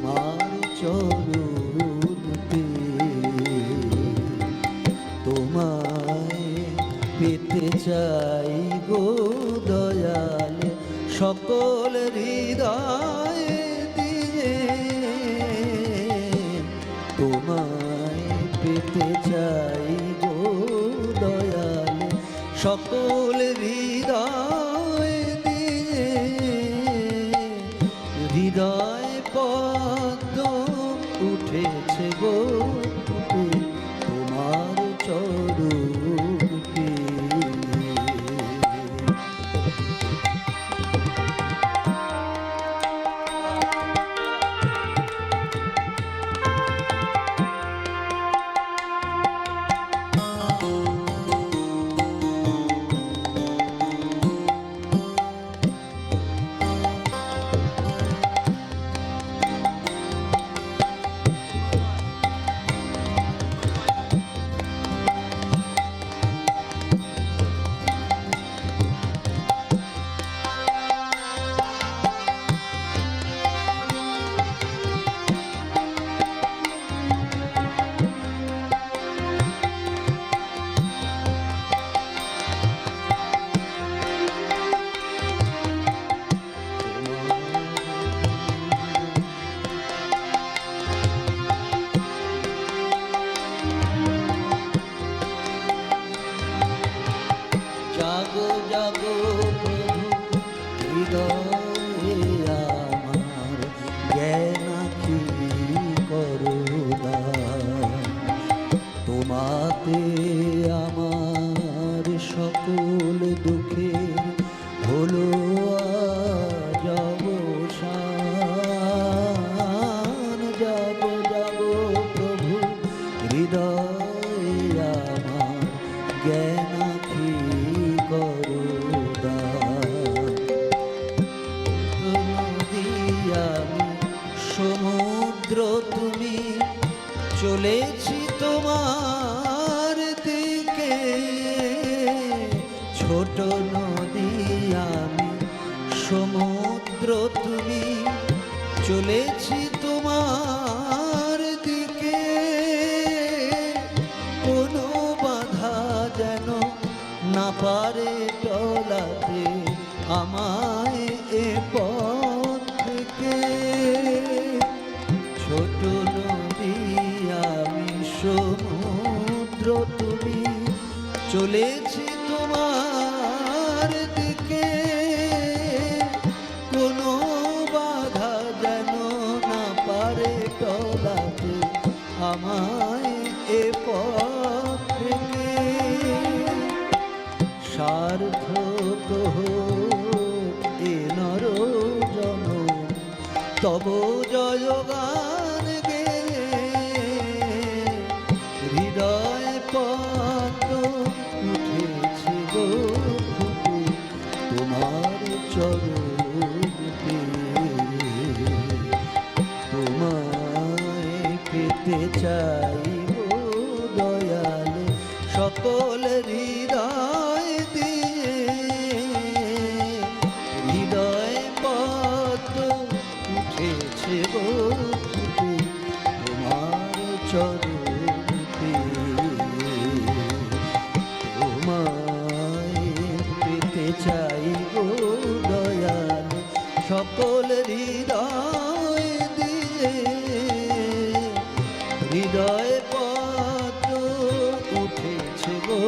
তোমার চরণ, তোমায় পেতে চাই গো দয়াল, সকল হৃদয় দিয়ে। তোমায় পেতে চাই গো দয়াল, সকল তুমি চলেছি তোমার দিকে। ছোট নদী আমি সমুদ্র তুমি চলেছি তুমি, চলেছি তোমার দিকে। কোনো বাধা যেন না পারে টলাতে আমায় এ পথ থেকে। সার্থক এ নর জন তব জয়গান চাইব দয়ালে সকল হৃদয় দিয়ে। হৃদয় পদ উঠেছে তোমার চরণতে তোমায় পেতে চাইব দয়ালে সকল হৃদয় দিয়ে। হৃদয় পথ উঠেছে গো।